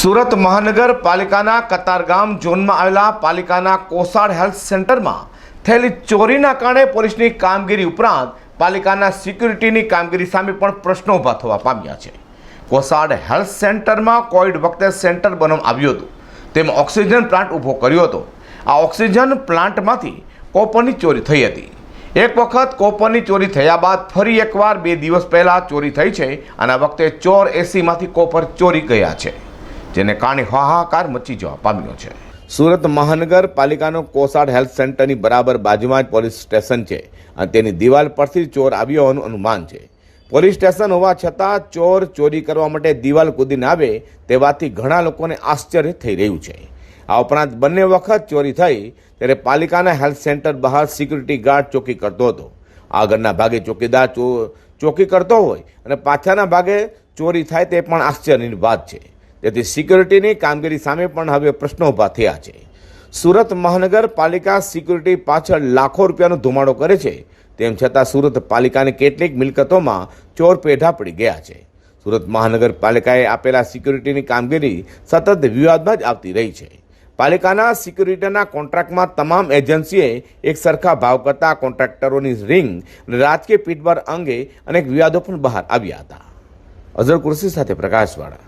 સુરત મહાનગરપાલિકાના કતારગામ ઝોનમાં આવેલા પાલિકાના કોસાડ હેલ્થ સેન્ટરમાં થયેલી ચોરીના કારણે પોલીસની કામગીરી ઉપરાંત પાલિકાના સિક્યુરિટીની કામગીરી સામે પણ પ્રશ્નો ઊભા થવા પામ્યા છે. કોસાડ હેલ્થ સેન્ટરમાં કોવિડ વખતે સેન્ટર બનાવવામાં આવ્યું હતું. તેમાં ઓક્સિજન પ્લાન્ટ ઊભો કર્યો હતો. આ ઓક્સિજન પ્લાન્ટમાંથી કોપરની ચોરી થઈ હતી. એક વખત કોપરની ચોરી થયા બાદ ફરી એકવાર બે દિવસ પહેલાં ચોરી થઈ છે. અને આ વખતે ચોર એસીમાંથી કોપર ચોરી ગયા છે. જેને કારણે હાહાકાર મચી જવા પામ્યો છે. સુરત મહાનગરપાલિકાનો કોસાડ હેલ્થ સેન્ટરની બરાબર બાજુમાં જ પોલીસ સ્ટેશન છે અને તેની દિવાલ પરથી ચોર આવ્યો હોવાનું અનુમાન છે. પોલીસ સ્ટેશન હોવા છતાં ચોર ચોરી કરવા માટે દિવાલ કૂદીને આવે તેવાથી ઘણા લોકોને આશ્ચર્ય થઈ રહ્યું છે. આ ઉપરાંત બંને વખત ચોરી થઈ ત્યારે પાલિકાના હેલ્થ સેન્ટર બહાર સિક્યુરિટી ગાર્ડ ચોકી કરતો હતો. આગળના ભાગે ચોકીદાર ચોકી કરતો હોય અને પાછળના ભાગે ચોરી થાય તે પણ આશ્ચર્યની વાત છે. તેથી સિક્યુરિટીની કામગીરી સામે પણ હવે પ્રશ્નો ઊભા થયા છે. સુરત મહાનગરપાલિકા સિક્યુરિટી પાછળ લાખો રૂપિયાનો ધુમાડો કરે છે. તેમ છતાં સુરત પાલિકાની કેટલીક મિલકતોમાં ચોર પેઢા પડી ગયા છે. સુરત મહાનગરપાલિકાએ આપેલા સિક્યુરિટીની કામગીરી સતત વિવાદમાં જ આવતી રહી છે. પાલિકાના સિક્યુરિટીના કોન્ટ્રાક્ટમાં તમામ એજન્સીએ એક સરખા ભાવ કરતા કોન્ટ્રાક્ટરોની રિંગ અને રાજકીય પીઠબળ અંગે અનેક વિવાદો પણ બહાર આવ્યા હતા. અઝર કુર્સી સાથે પ્રકાશવાળા.